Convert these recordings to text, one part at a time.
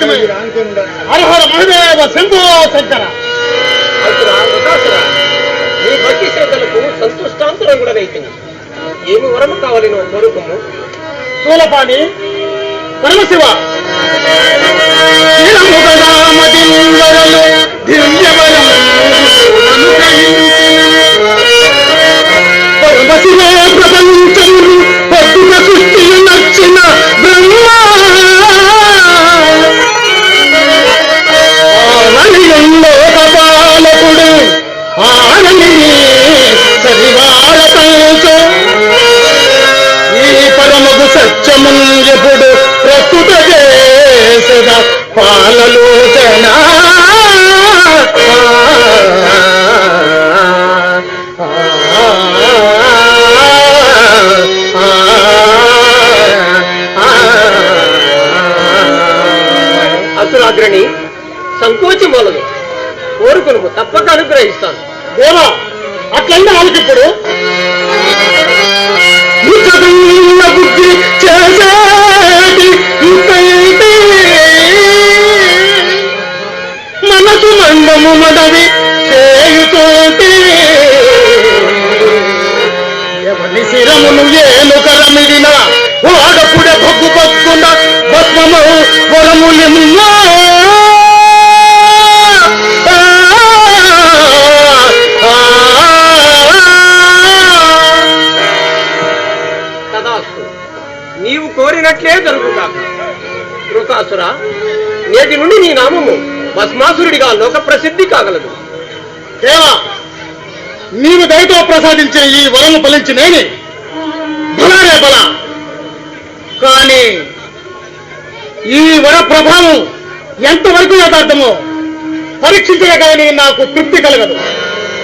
లోకమే హరహర మహదేవ శంభో శంకర. నీ భక్తి శ్రద్ధలకు సంతుష్టాంతరం కూడా వెళ్తుంది ఏమి వరము కావాలి నువ్వు కోరుకుము? శూలపాణి పరమశివ. ఇలముగదామదింగరలు పరమగు సత్యమున్ ప్రస్తుత చేసద పాలలోచన అసురాగ్రణి సంకోచం వలదు కోరుకును తప్పక అనుగ్రహిస్తాను. శిరమును ఏలు కరమిడిన వాడపుడే భగ్గు భగ్గున భస్మము వరములిమ్మా తదాస్తు నీవు కోరినట్లే జరుగుతాక వృతాసుర నేటి నుండి నీ నామము భస్మాసురుడిగా లోక ప్రసిద్ధి కాగలదు. దేవా నీవు దయతో ప్రసాదించిన ఈ వరము ఫలించి నేనే బల. కానీ ఈ వర ప్రభావం ఎంతవరకు యథార్థమో పరీక్షించగా కానీ నాకు తృప్తి కలగదు.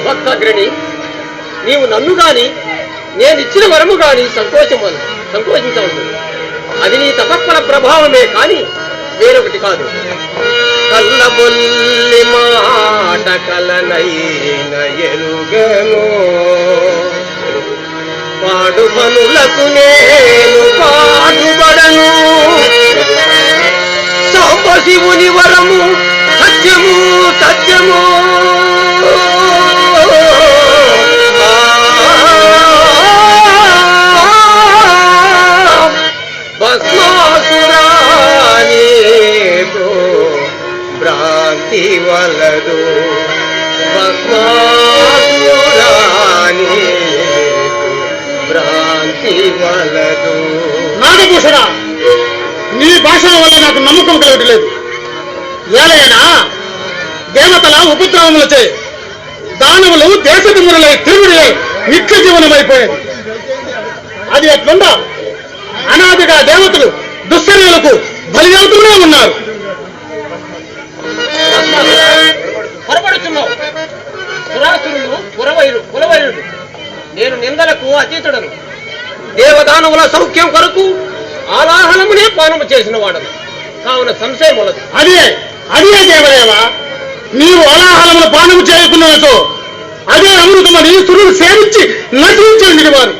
భక్తగ్రణి నీవు నన్ను గాని నేను ఇచ్చిన వరము గాని సంకోచమను సంకోచించవద్దు. అది నీ తపస్సుల ప్రభావమే కాని వేరొకటి కాదు. కల్లబొల్లి మాట కలనైన ఎరుగను. పాడు పనులకు నేను పాటుపడను సాంబశివుని వర నీ వల్ల నాకు నమ్మకం కలగట్లేదు. ఏలైనా దేవతల ఉపద్రవములచే దానవులు దేశదిములై తిరుగుడులై నిత్య జీవనమైపోయేది అది ఎట్లుందా? అనాదిగా దేవతలు దుశ్చర్యలకు బలి అవుతూనే ఉన్నారు. పొరపడుతున్నావు సురాసురులు పురవైరు కులవైరుడు నేను నిందలకు అతీతుడను. దేవదానవుల సౌఖ్యం కొరకు ఆలాహనమునే పానము చేసిన వాడను కావున సంశయం ఉండదు అదే అదే దేవదేవ నీవు అలాహలములు పానము చేయకున్నచో అదే అమృతమని సురుడు సేవించి నటించి ఉండిన వారు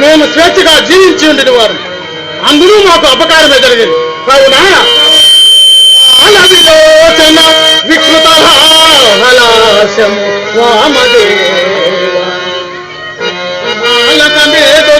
మేము స్వేచ్ఛగా జీవించి ఉండిన వారు అందులో మాకు అపకారమే జరిగింది. కావున అలవిలోచన వికృత హలాశము వామదేవ బాలకమేదో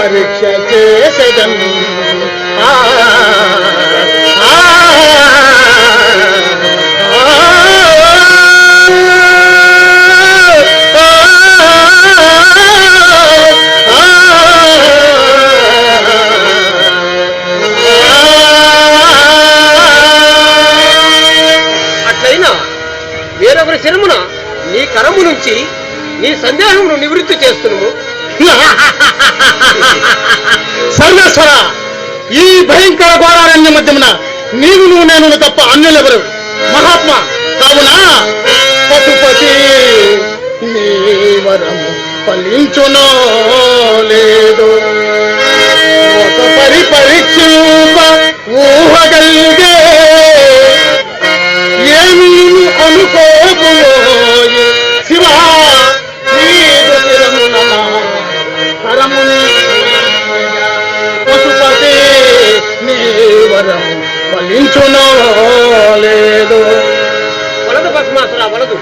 పరీక్ష చేసెదం. ఆ వేరొకరి శిరమున నీ కరము నుంచి నీ సందేహమును నివృత్తి చేస్తున్నాము సర్వేశ్వర ఈ భయంకర ఘోరారణ్య మధ్యమున నీవు నువ్వు నేను తప్ప అన్యులెవరు? మహాత్మ కావున పశుపతి నీ వరము ఫలించునో లేదు. ఒక పరి పరీక్ష ఊహగలిగే ఫలించునో లేదు. వలదు భస్మాసుర వలదు.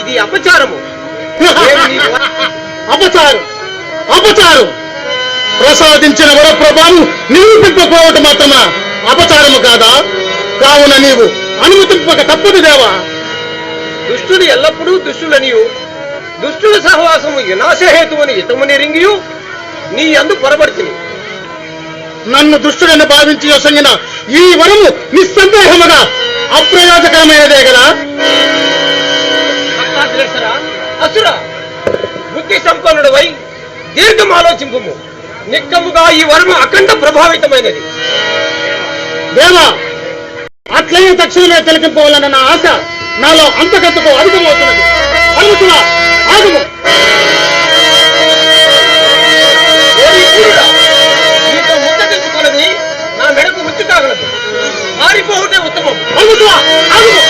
ఇది అపచారము. అపచారం. అపచారం. ప్రసాదించిన వరప్రభావం నిరూపింపకపోవటం మాత్రమా? అపచారము కాదా? కావున నీవు అనుమతింపక తప్పదు దేవా. దుష్టుడు ఎల్లప్పుడూ దుష్టులనియు. దుష్టుల సహవాసము వినాశహేతువని ఇతముని రింగియు. నీ అందు పొరబడుతుంది నన్ను దుష్టుడని భావించి యొసంగిన ఈ వరము నిస్సందేహముగా అప్రయోజకరమైనదే కదా? అసుర బుద్ధి సంపన్నుడవై దీర్ఘం ఆలోచింపు నిక్కముగా ఈ వరము అఖండ ప్రభావితమైనది. దేవా అట్లయిన తక్షణమే తిలకింపవాలన్న నా ఆశ నాలో అంతకంతకు అధికమవుతున్నది. పరమశివ, ఆగుము. リり候でもっともおむつはあるぞ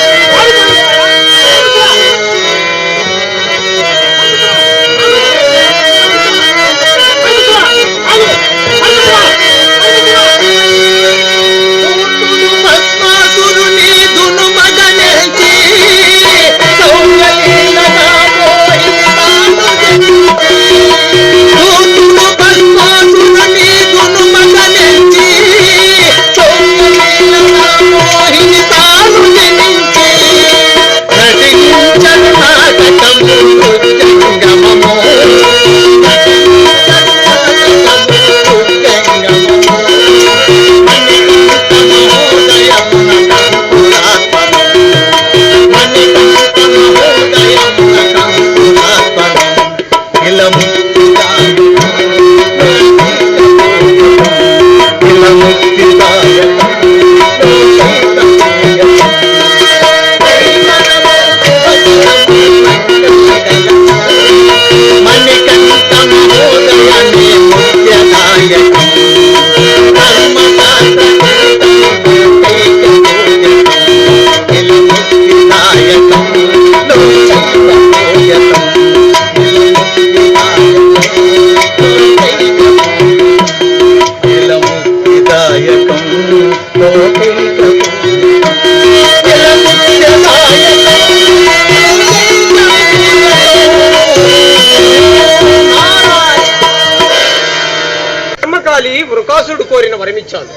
కర్మకాలి వృకాసుడు కోరిన వరమిచ్చాను.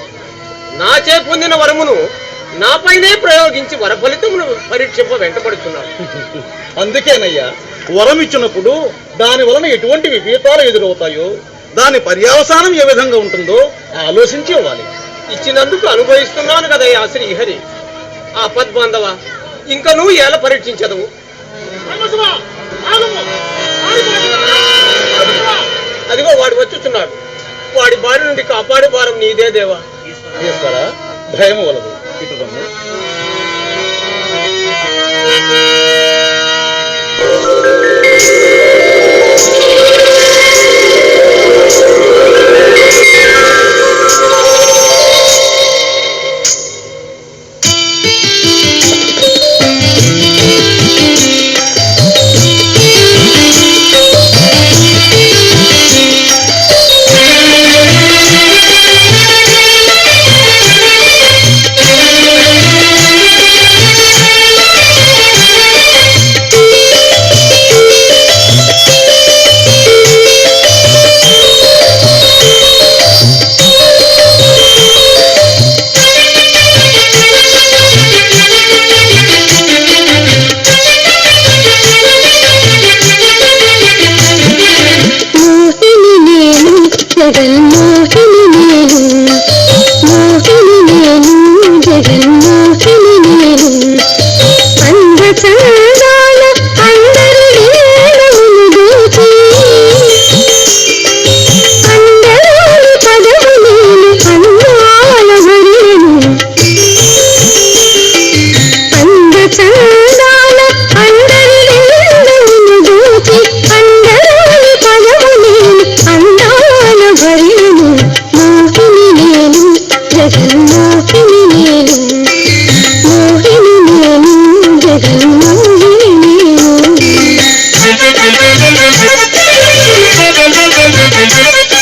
నాచే పొందిన వరమును నాపైనే ప్రయోగించి వర ఫలితమును పరీక్షింప వెంటబడుతున్నాను అందుకేనయ్యా వరం ఇచ్చినప్పుడు దాని వలన ఎటువంటి విపరీతాలు ఎదురవుతాయో దాని పర్యవసానం ఏ విధంగా ఉంటుందో ఆలోచించి ఇవ్వాలి. ఇచ్చినందుకు అనుభవిస్తున్నాను కదయ్యా శ్రీహరి. ఆ పద్బాంధవ ఇంకా నువ్వు ఎలా పరీక్షించదవు అదిగో వాడు వచ్చుచున్నాడు. వాడి బారి నుండి కాపాడే భారం నీదే దేవా. ఈశ్వర భయం వలదు. ఇటు నేను మునిమెత్తని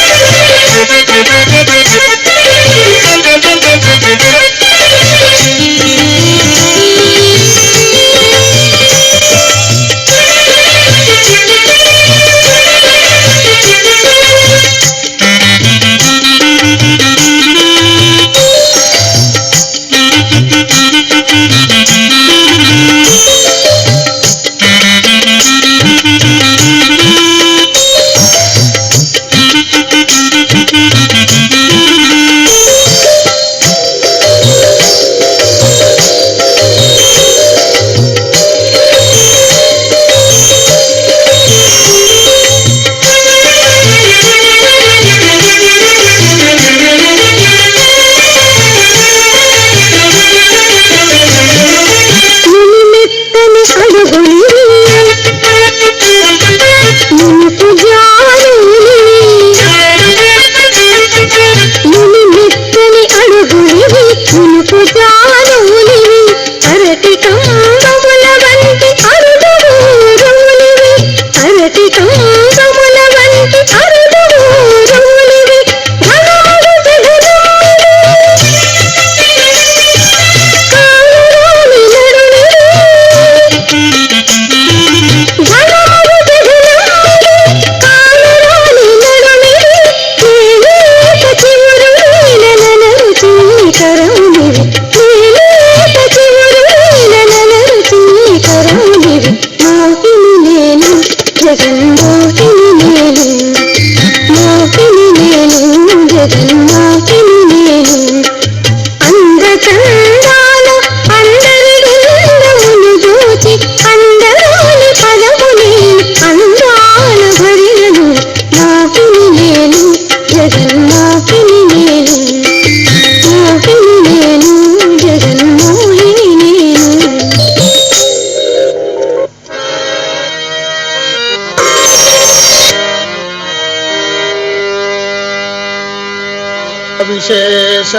शेष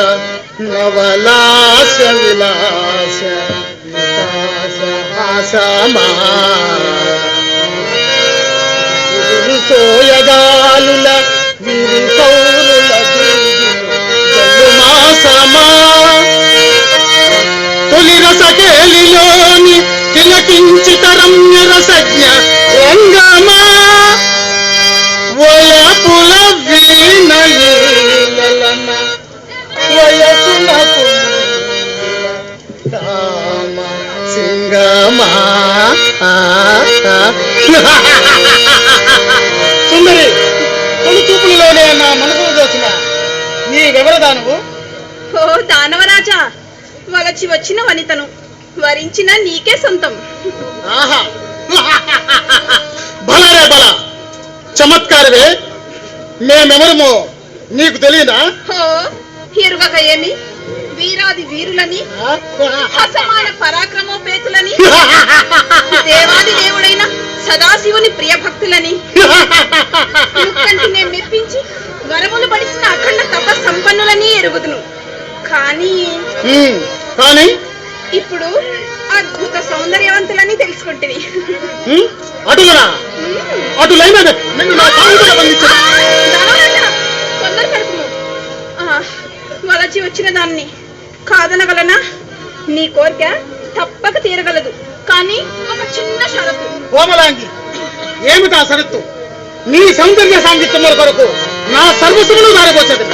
నవలాస విలాస వికాస హాసమా విరి మాసమా తొలి రసకేలిలోని తిలకించిత తరం రసజ్ఞ సుందరి తొలి చూపులలోనే నా మనసును దోచిన నీ వివరదానవు? ఓ దానవరాజా వలచి వచ్చిన వనితను వరించిన నీకే సొంతం. ఆహా! బలరే బల! చమత్కారవే మేమెవరమో నీకు తెలియదా? ఎరుగక ఏమి? వీరాది వీరులని అసమాన పరాక్రమోపేతులని దేవాది దేవుడైన సదాశివుని ప్రియ భక్తులని ముక్కంటినే మెప్పించి వరములు పడిసిన అఖండ తప సంపన్నులని ఎరుగుదును. కానీ ఇప్పుడు అద్భుత సౌందర్యవంతులని తెలుసుకుంటుంది ఉమ్, అటులనా నిన్ను నా వలచి వచ్చిన దాన్ని. కాదనగలనా? నీ కోరిక తప్పక తీరగలదు. కానీ ఒక చిన్న షరతు. కోమలాంగి ఏమిటా షరత్తు? నీ సౌందర్య సాంగిత్యముల కొరకు నా సర్వస్వమును దారపోచదు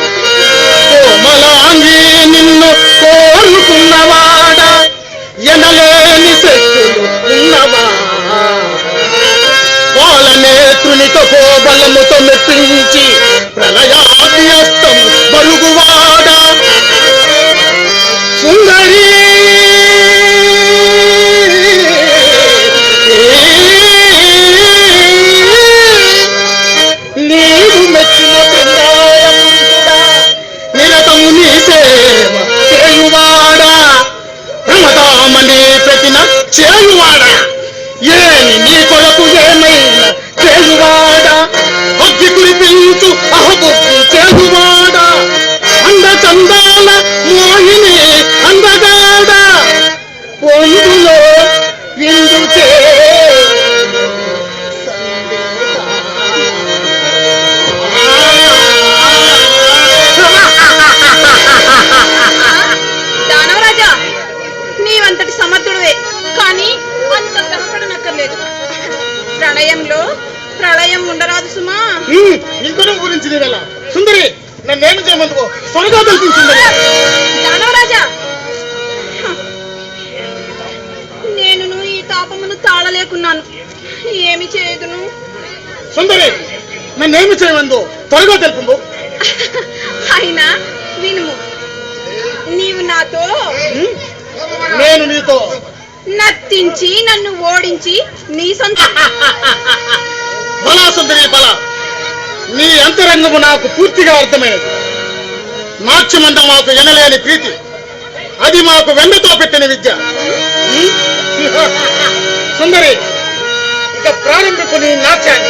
కోమలాంగి నిన్ను కోరుకున్నవాడ? ఎనలేని శక్తులు ఉన్నవా? పాలనేత్రునితో కోబలముతో మెప్పించి ప్రళయాభ్యస్తం బరుగువా తాపమును తాళలేకున్నాను. ఏమి చేయదును? సుందరి నన్నేమి చేయమందు? త్వరగా తెలుపు అయినా వినుము. నీవు నాతో నేను నీతో నత్తించి నన్ను ఓడించి నీ సొంత బలా సుందరి బల. నీ అంతరంగము నాకు పూర్తిగా అర్థమైనది. నాట్యమంటే మాకు ఎనలేని ప్రీతి. అది మాకు వెన్నతో పెట్టిన విద్య? సుందరి ఇక ప్రారంభింపు నీ నాట్యాన్ని.